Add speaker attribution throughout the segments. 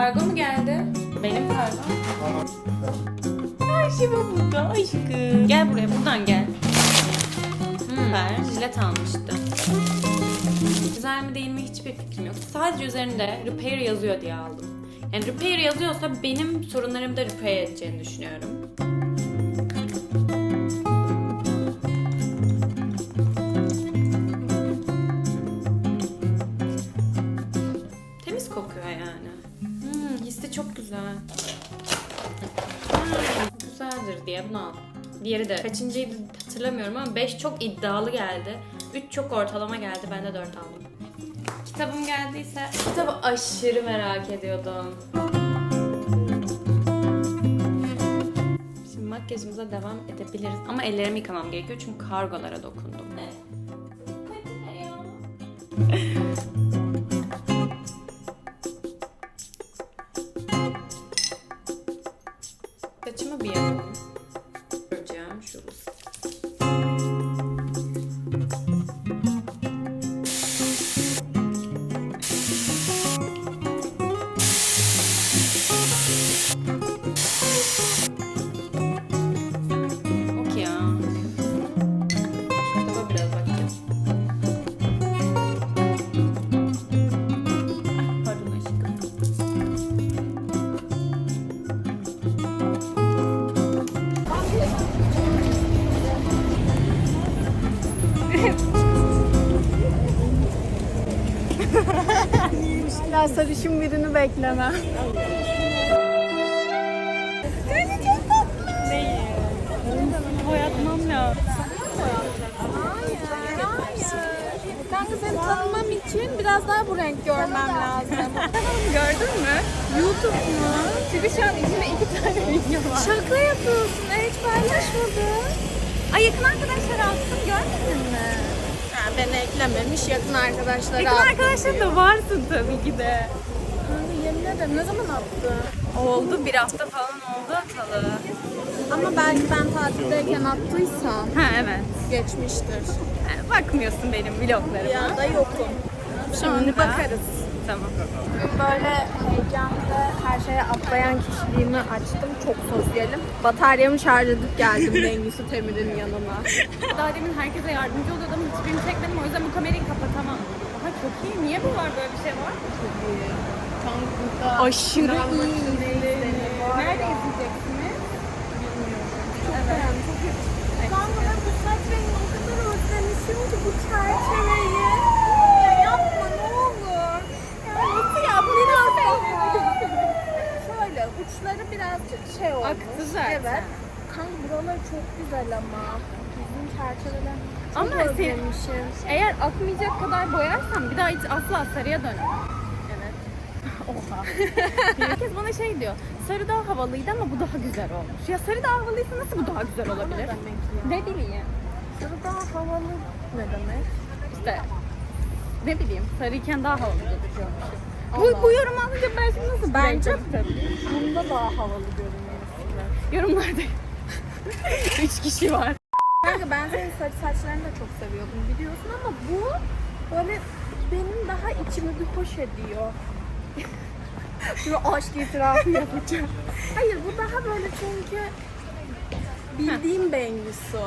Speaker 1: Kargo mu geldi? Benim kargom. Her şey var burada aşkım. Gel buraya buradan gel. Süper. Jilet almıştım. Güzel mi değil mi hiçbir fikrim yok. Sadece üzerinde repair yazıyor diye aldım. Yani repair yazıyorsa benim sorunlarımı da repair edeceğini düşünüyorum. Yani. Hmm, hissi çok güzel. Hmm, güzeldir diye bunu aldım. Diğeri de kaçıncıydı hatırlamıyorum ama 5 çok iddialı geldi. 3 çok ortalama geldi. Ben de 4 aldım. Kitabım geldiyse kitabı aşırı merak ediyordum. Şimdi makyajımıza devam edebiliriz. Ama ellerimi yıkamam gerekiyor çünkü kargolara dokundum. Saçımı bir
Speaker 2: Hala sarışın birini beklemem.
Speaker 1: Boyatmam lazım.
Speaker 2: Kanka seni tanımam için biraz daha bu renk görmem lazım.
Speaker 1: Gördün mü?
Speaker 2: YouTube mu?
Speaker 1: Çünkü şu an içinde iki tane video var.
Speaker 2: Şaka yapıyorsun. E, hiç paylaşmadın.
Speaker 1: Ay yakın arkadaşlar attım görmedin mi?
Speaker 2: Ha, beni eklememiş yakın arkadaşlara
Speaker 1: Yakın
Speaker 2: attı
Speaker 1: arkadaşlar
Speaker 2: diyor.
Speaker 1: da varsın tabii ki de.
Speaker 2: Kanka yemin ederim ne zaman attı?
Speaker 1: Oldu bir hafta falan oldu atalı.
Speaker 2: Ama belki ben tatildeyken attıysam
Speaker 1: Ha evet.
Speaker 2: geçmiştir.
Speaker 1: Ha, Bakmıyorsun benim vloglarıma.
Speaker 2: Ya da yokum. Şimdi bakarız.
Speaker 1: Tamam.
Speaker 2: Bugün böyle heyecanlı her şeye atlayan kişiliğimi açtım. Çok sosyalim. Bataryamı şarj edip geldim Bengüsü Temir'in yanına.
Speaker 1: Daha demin herkese yardımcı oluyordum ama hiçbirini çekmedim o yüzden bu kamerayı kapatamam. Aha çok iyi. Niye bu var böyle bir şey var? Aşırı iyi. Nerede izleyeceksiniz?
Speaker 2: Evet. Çok yakışıklı. Kanka ben bu saç rengini o kadar özlemişim ki bu çerçeveyi. Ya yapma ne olur. Ya nasıl yaptın? Şöyle uçları birazcık şey olmuş.
Speaker 1: Aktı zaten.
Speaker 2: Evet. Kanka buraları çok güzel ama. Bizim çerçeveler çok
Speaker 1: Ama
Speaker 2: özlemişim.
Speaker 1: Eğer akmayacak kadar boyarsan bir daha hiç asla sarıya dönemem. Evet. Oha. Herkes bana şey diyor. Sarı daha havalıydı ama bu daha güzel olmuş. Ya sarı daha havalıysa nasıl bu daha güzel olabilir?
Speaker 2: Ne
Speaker 1: bileyim.
Speaker 2: Sarı daha havalı ne demek?
Speaker 1: İşte ne bileyim sarıyken daha havalı gözüküyormuş. Bu, bu yorum alınca ben şimdi nasıl
Speaker 2: Bence
Speaker 1: tabii.
Speaker 2: bunda daha havalı görünüyorsun.
Speaker 1: Yorumlarda üç kişi var.
Speaker 2: Kanka ben senin sarı saçlarını da çok seviyordum biliyorsun ama bu böyle benim daha içimi bir hoş ediyor. Şimdi aşk itirafı yapacağım. Hayır bu daha böyle çünkü bildiğim Bengüsü.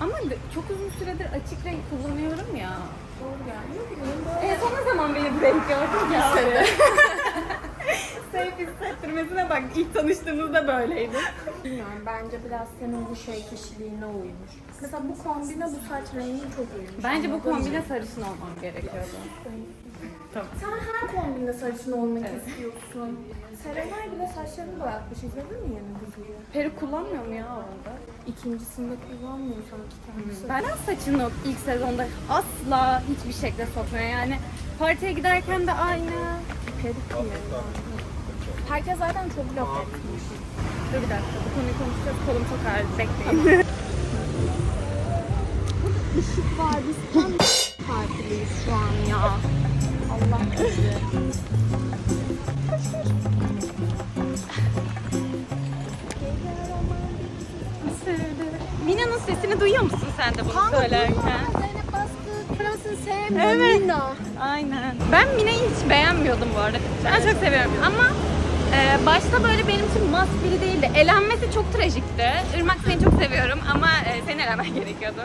Speaker 1: Ama çok uzun süredir açık renk kullanıyorum ya.
Speaker 2: Doğru yani. Ne bileyim böyle.
Speaker 1: E son ne zaman beni bu renk gördün ya? Safe hissettirmesine bak ilk tanıştığımızda böyleydi.
Speaker 2: Bilmiyorum bence biraz senin bu şey kişiliğine uymuş. Mesela bu kombine bu saç rengin çok uymuş.
Speaker 1: Bence bu kombine sarışın olmam gerekiyordu. Tamam.
Speaker 2: Sen her kombinde sarışın olmak istiyorsun. Serenay bile saçlarını boyatmış. İzledin mi yeni diziyi?
Speaker 1: Peruk kullanmıyor mu ya orada?
Speaker 2: İkincisinde kullanmıyor sanki kendisi.
Speaker 1: Ben saçını ilk sezonda asla hiçbir şekilde sokmuyor. Yani partiye giderken de aynı.
Speaker 2: Peruk diye. Herkes zaten çok laf etmiş.
Speaker 1: Dur bir dakika bu konuyu konuşacağız. Kolum çok ağrı. Bekleyin.
Speaker 2: Işık var. Biz tam partideyiz şu an ya. Allah bizi.
Speaker 1: Mina'nın sesini duyuyor musun sen de bunu söylerken?
Speaker 2: Zeynep bastı. Parasını sevmiyor.
Speaker 1: Evet.
Speaker 2: Mina.
Speaker 1: Aynen. Ben Mina'yı hiç beğenmiyordum bu arada. Ben çok seviyorum ama e, başta böyle benim için must biri değildi. Elenmesi çok trajikti. Irmak seni çok seviyorum ama e, seni elemen gerekiyordu.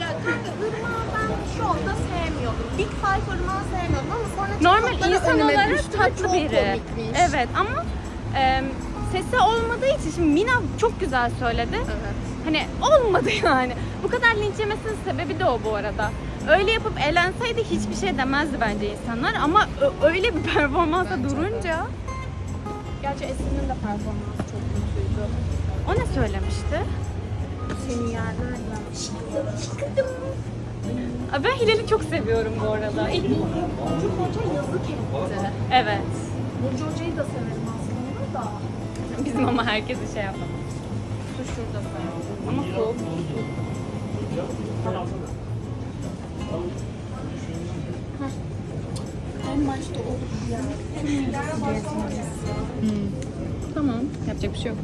Speaker 2: Ya kanka Irmak'ı ben şu anda sevmiyordum. Big Five Irmak'ı sevmiyordum ama sonra
Speaker 1: Normal insan olarak tatlı biri.
Speaker 2: komikmiş.
Speaker 1: Evet ama e, sesi olmadığı için şimdi Mina çok güzel söyledi.
Speaker 2: Evet.
Speaker 1: Hani olmadı yani. Bu kadar linç yemesinin sebebi de o bu arada. Öyle yapıp elenseydi hiçbir şey demezdi bence insanlar ama ö- öyle bir performansa
Speaker 2: Bence de.
Speaker 1: durunca
Speaker 2: Gerçi Esin'in de performansı çok kötüydü.
Speaker 1: o ne söylemişti?
Speaker 2: Seni yerler.
Speaker 1: Aa, Ben Hilal'i çok seviyorum bu arada. İlk-
Speaker 2: Burcu Hoca yazık etti.
Speaker 1: Evet.
Speaker 2: Burcu Hoca'yı da severim aslında da.
Speaker 1: Bizim ama herkesi şey yapalım.
Speaker 2: Su şurada sen.
Speaker 1: Ama soğuk. Tamam. Yapacak bir şey yok.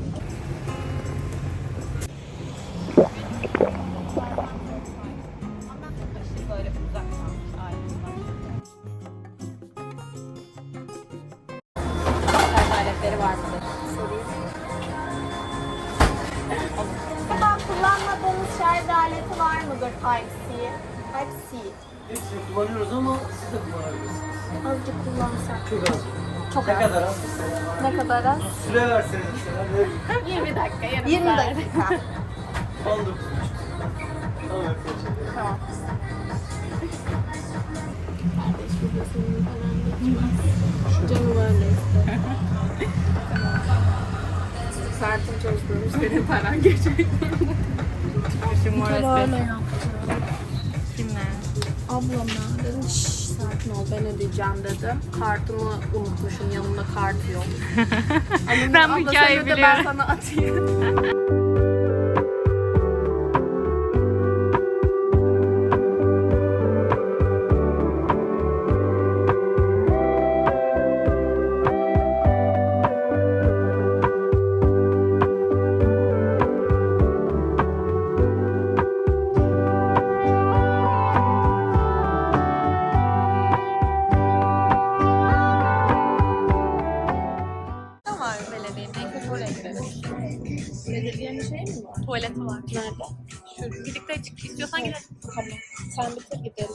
Speaker 2: Kullansak.
Speaker 3: Çok az.
Speaker 2: Çok
Speaker 3: Ne
Speaker 2: az.
Speaker 3: kadar az?
Speaker 2: Ne kadar az?
Speaker 3: Süre verseniz mesela ne
Speaker 1: 20 dakika yarım
Speaker 2: 20
Speaker 1: saat.
Speaker 2: dakika.
Speaker 3: 19 Tamam şimdi.
Speaker 2: tamam. Canım öyle istedi. Sertim çalıştırmış senin paran geçecek.
Speaker 1: Şimdi
Speaker 2: Öyle
Speaker 1: espresso.
Speaker 2: yaptı.
Speaker 1: Kimler?
Speaker 2: Ablam ya dedim şşş sakin ol ben ödeyeceğim dedi. Kartımı unutmuşum yanımda kart yok.
Speaker 1: Ben bu hikayeyi
Speaker 2: öde, Ben
Speaker 1: biliyorum.
Speaker 2: sana atayım.
Speaker 1: En kötü oraya gideriz.
Speaker 2: Belediyenin şey mi var?
Speaker 1: Tuvaleti var.
Speaker 2: Nerede?
Speaker 1: Şu birlikte çık istiyorsan gidelim.
Speaker 2: Tamam. Sen bitir gidelim.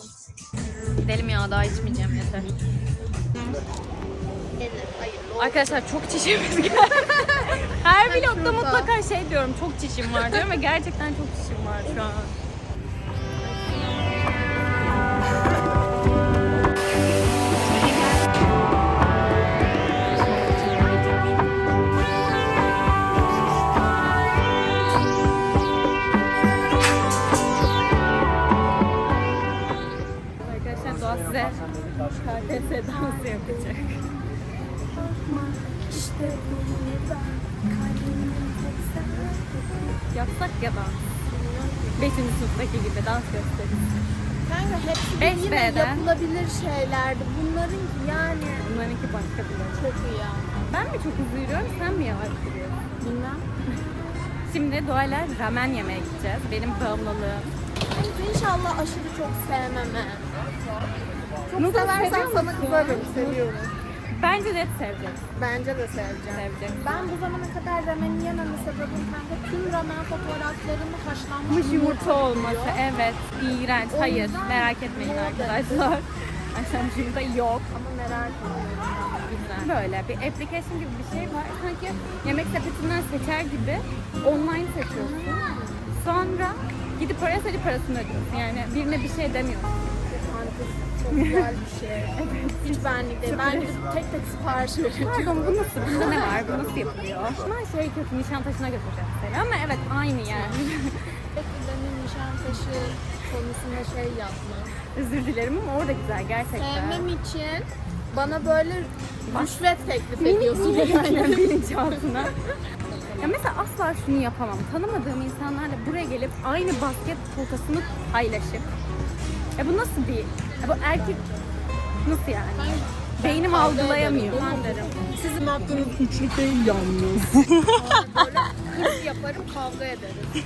Speaker 1: Gidelim ya daha içmeyeceğim yeter. Arkadaşlar çok çişimiz geldi. Her vlogda
Speaker 2: şurada.
Speaker 1: mutlaka şey diyorum çok çişim var diyorum ve gerçekten çok çişim var şu an. Ya dans. Beşinci sınıftaki gibi dans gösterisi.
Speaker 2: Kanka hepsi
Speaker 1: Beş
Speaker 2: yine
Speaker 1: B'den.
Speaker 2: yapılabilir şeylerdi. Bunların yani
Speaker 1: Bunlarınki başka bir yer.
Speaker 2: çok iyi ya.
Speaker 1: Ben mi çok hızlı yürüyorum, sen mi yavaş yürüyorsun?
Speaker 2: Bilmem.
Speaker 1: Şimdi Doğa'yla ramen yemeye gideceğiz. Benim bağımlılığım.
Speaker 2: İnşallah aşırı çok sevmeme. Çok
Speaker 1: Noodle
Speaker 2: seversen
Speaker 1: seviyor
Speaker 2: sana
Speaker 1: musun?
Speaker 2: kızarım. Seviyorum.
Speaker 1: Bence de seveceksin.
Speaker 2: Bence de seveceğim.
Speaker 1: Seveceksin.
Speaker 2: Ben bu zamana kadar ramen yememe sebebim kanka tüm ramen fotoğraflarında haşlanmış
Speaker 1: yumurta olması. Evet. iğrenç.
Speaker 2: O
Speaker 1: Hayır.
Speaker 2: yüzden
Speaker 1: Merak etmeyin arkadaşlar. Haşlanmış yumurta yok.
Speaker 2: Ama merak ediyorum.
Speaker 1: Böyle bir application gibi bir şey var. Sanki yemek sepetinden seçer gibi online seçiyorsun. Sonra gidip oraya sadece parasını ödüyorsun. Yani birine bir şey demiyorsun.
Speaker 2: Fantezi çok güzel bir şey. Hiç benlik değil. Ben gidip tek tek sipariş vereceğim.
Speaker 1: Pardon bu nasıl? Bunda ne var? Bu nasıl yapılıyor? Ama şey kötü Nişantaşı'na götüreceğim seni. Ama evet aynı.
Speaker 2: Peki benim nişantaşı konusunda şey yapma.
Speaker 1: Özür dilerim ama orada güzel gerçekten.
Speaker 2: Sevmem için bana böyle rüşvet teklif ediyorsun.
Speaker 1: aynen bilinçaltına. Ya mesela asla şunu yapamam. Tanımadığım insanlarla buraya gelip aynı basket potasını paylaşıp ya bu nasıl bir bu erkek nasıl yani? Beynim algılayamıyor.
Speaker 2: Sizin yaptığınız üçlük değil yalnız. böyle hırs yaparım kavga ederiz.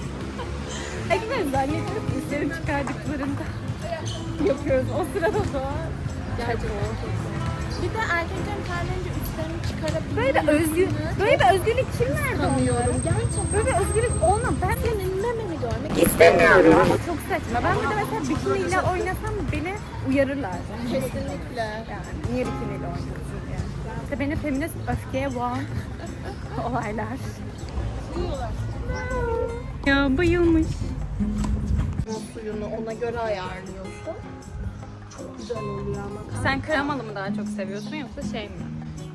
Speaker 1: Ekber zannediyorum ki üstlerini çıkardıklarında yapıyoruz. O sırada da
Speaker 4: Gerçekten. Bir de erkeklerin terleyince üstlerini çıkarabilir.
Speaker 1: böyle bir özgür, böyle bir özgürlük kim verdi onlara?
Speaker 4: Gerçekten.
Speaker 1: Böyle bir özgürlük olmaz. Ben
Speaker 4: Senin memeni görmek
Speaker 1: istemiyorum. Ama çok saçma. Ben burada mesela bikiniyle oynasam beni uyarırlar.
Speaker 4: Kesinlikle.
Speaker 1: Yani niye bikiniyle oynuyorsun diye. İşte beni feminist öfkeye boğan olaylar. Ya bayılmış.
Speaker 4: Suyunu ona göre ayarlıyorsun. Çok güzel oluyor ama.
Speaker 1: Sen kremalı mı daha çok seviyorsun yoksa şey mi?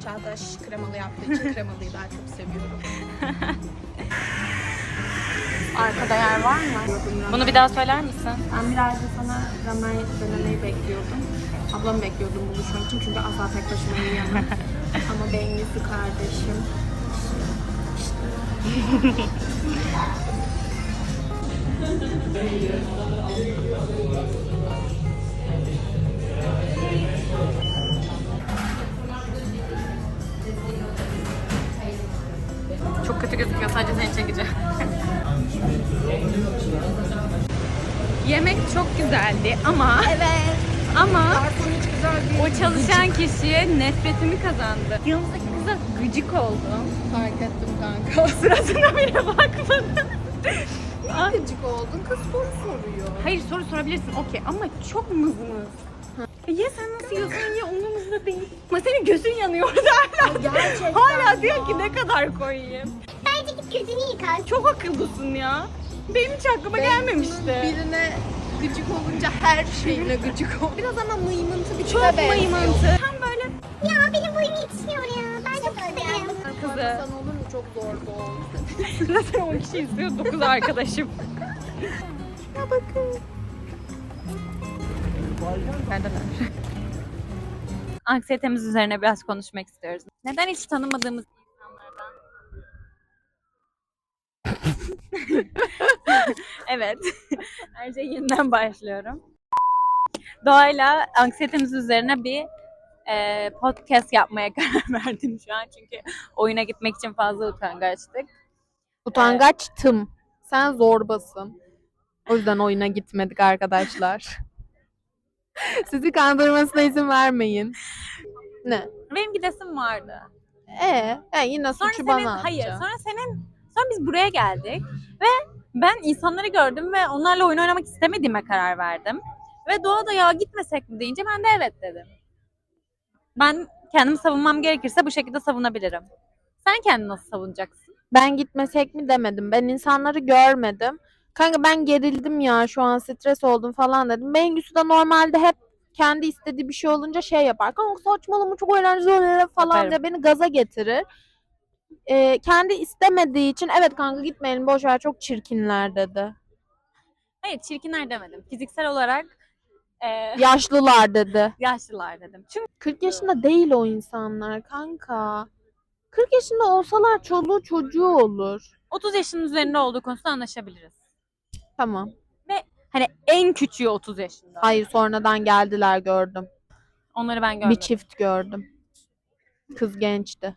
Speaker 4: Çağdaş kremalı yaptığı için kremalıyı daha çok seviyorum. Arkada yer var mı?
Speaker 1: Bunu bir daha söyler misin?
Speaker 4: Ben birazcık sana ramen denemeyi bekliyordum. Ablamı bekliyordum buluşmak için çünkü asla tek başıma yiyemem. Ama Bengüsü kardeşim.
Speaker 1: Çok kötü gözüküyor. Sadece seni çekeceğim. Yemek çok güzeldi ama
Speaker 4: Evet.
Speaker 1: ama
Speaker 4: Garson hiç güzel değil.
Speaker 1: o çalışan kişiye nefretimi kazandı. Yanımızdaki kıza gıcık oldum.
Speaker 4: Fark ettim kanka.
Speaker 1: Sırasına bile bakmadım. Ay,
Speaker 4: Gıcık oldun. Kız soru soruyor.
Speaker 1: Hayır soru sorabilirsin okey ama çok mızmız. E Ya sen nasıl yiyorsun ya umurumuzda değil. Ama senin gözün yanıyor hala.
Speaker 4: Gerçekten
Speaker 1: Hala diyor ki ne kadar koyayım.
Speaker 5: Bence git gözünü yıka.
Speaker 1: Çok akıllısın ya. Benim hiç aklıma gelmemişti.
Speaker 4: Birine gıcık olunca her şeyine gıcık ol. Biraz ama mıymıntı bir
Speaker 1: Çok
Speaker 4: tipe benziyor.
Speaker 1: mıymıntı. Tam böyle
Speaker 5: Ya benim boyum yetişmiyor ya. Ben çok isterim.
Speaker 1: kızı.
Speaker 4: Sen olur mu çok zor bu.
Speaker 1: Zaten 10 kişi izliyor 9 arkadaşım.
Speaker 4: Ya bakın.
Speaker 1: Neredeler? Anksiyetemiz üzerine biraz konuşmak istiyoruz. Neden hiç tanımadığımız evet. Her şey yeniden başlıyorum. Doğayla anksiyetemiz üzerine bir e, podcast yapmaya karar verdim şu an. Çünkü oyuna gitmek için fazla utangaçtık.
Speaker 4: Utangaçtım. Sen zorbasın. O yüzden oyuna gitmedik arkadaşlar. Sizi kandırmasına izin vermeyin. Ne?
Speaker 1: Benim gidesim vardı.
Speaker 4: Ee, e, yine
Speaker 1: Sonra
Speaker 4: suçu
Speaker 1: senin,
Speaker 4: bana
Speaker 1: hayır,
Speaker 4: atacak.
Speaker 1: sonra senin, sonra biz buraya geldik ve ben insanları gördüm ve onlarla oyun oynamak istemediğime karar verdim. Ve Doğa da ya gitmesek mi deyince ben de evet dedim. Ben kendimi savunmam gerekirse bu şekilde savunabilirim. Sen kendini nasıl savunacaksın?
Speaker 4: Ben gitmesek mi demedim. Ben insanları görmedim. Kanka ben gerildim ya şu an stres oldum falan dedim. Bengüsü de normalde hep kendi istediği bir şey olunca şey yapar. Kanka saçmalama çok eğlenceli oluyor falan
Speaker 1: Yaparım.
Speaker 4: diye beni gaza getirir. Ee, kendi istemediği için evet kanka gitmeyelim boş ver çok çirkinler dedi.
Speaker 1: Hayır çirkinler demedim. Fiziksel olarak e,
Speaker 4: Yaşlılar dedi.
Speaker 1: yaşlılar dedim. Çünkü
Speaker 4: 40 yaşında değil o insanlar kanka. 40 yaşında olsalar çoluğu çocuğu olur.
Speaker 1: 30 yaşının üzerinde olduğu konusunda anlaşabiliriz.
Speaker 4: Tamam.
Speaker 1: Hani en küçüğü 30 yaşında.
Speaker 4: Hayır sonradan geldiler gördüm.
Speaker 1: Onları ben görmedim.
Speaker 4: Bir çift gördüm. Kız gençti.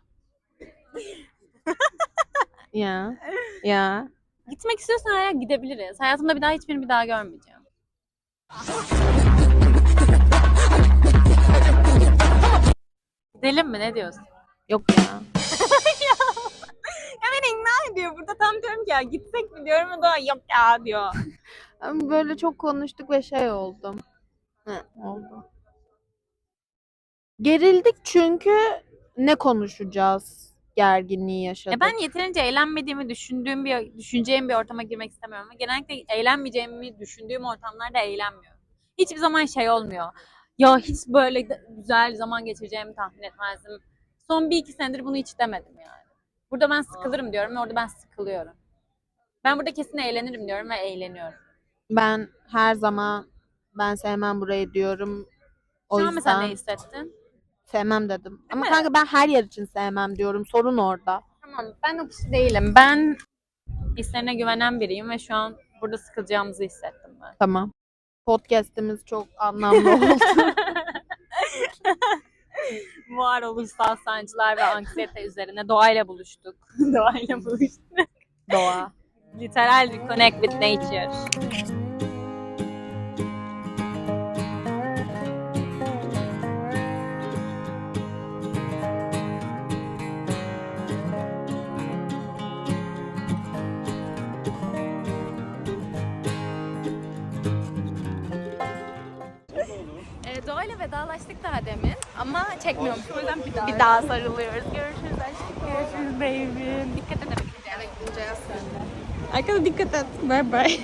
Speaker 4: ya. Ya.
Speaker 1: Gitmek istiyorsan hala gidebiliriz. Hayatımda bir daha hiçbirini bir daha görmeyeceğim. Gidelim mi? Ne diyorsun?
Speaker 4: Yok ya.
Speaker 1: Ya beni ikna ediyor. Burada tam diyorum ki ya gitsek mi diyorum o da yok ya diyor.
Speaker 4: Ama Böyle çok konuştuk ve şey oldum. Hı, oldu. Gerildik çünkü ne konuşacağız? Gerginliği yaşadık.
Speaker 1: Ya ben yeterince eğlenmediğimi düşündüğüm bir düşüneceğim bir ortama girmek istemiyorum. Genellikle eğlenmeyeceğimi düşündüğüm ortamlarda eğlenmiyorum. Hiçbir zaman şey olmuyor. Ya hiç böyle güzel zaman geçireceğimi tahmin etmezdim. Son bir iki senedir bunu hiç demedim yani. Burada ben sıkılırım diyorum ve orada ben sıkılıyorum. Ben burada kesin eğlenirim diyorum ve eğleniyorum.
Speaker 4: Ben her zaman ben sevmem burayı diyorum. O
Speaker 1: Şu an mesela ne
Speaker 4: yüzden
Speaker 1: hissettin?
Speaker 4: Sevmem dedim. Ama
Speaker 1: mi?
Speaker 4: kanka ben her yer için sevmem diyorum. Sorun orada.
Speaker 1: Tamam ben o kişi değilim. Ben hislerine güvenen biriyim ve şu an burada sıkılacağımızı hissettim ben.
Speaker 4: Tamam. Podcast'imiz çok anlamlı oldu.
Speaker 1: Varoluşsal sancılar ve anksiyete üzerine doğayla buluştuk. doğayla buluştuk.
Speaker 4: Doğa.
Speaker 1: Literal connect with nature. Vedalaştık daha demin ama çekmiyormuş. O yüzden bir daha, bir daha sarılıyoruz. Görüşürüz aşkım. Görüşürüz baby. Dikkat et eve gideceğiz. Arkada dikkat et. Bye bye.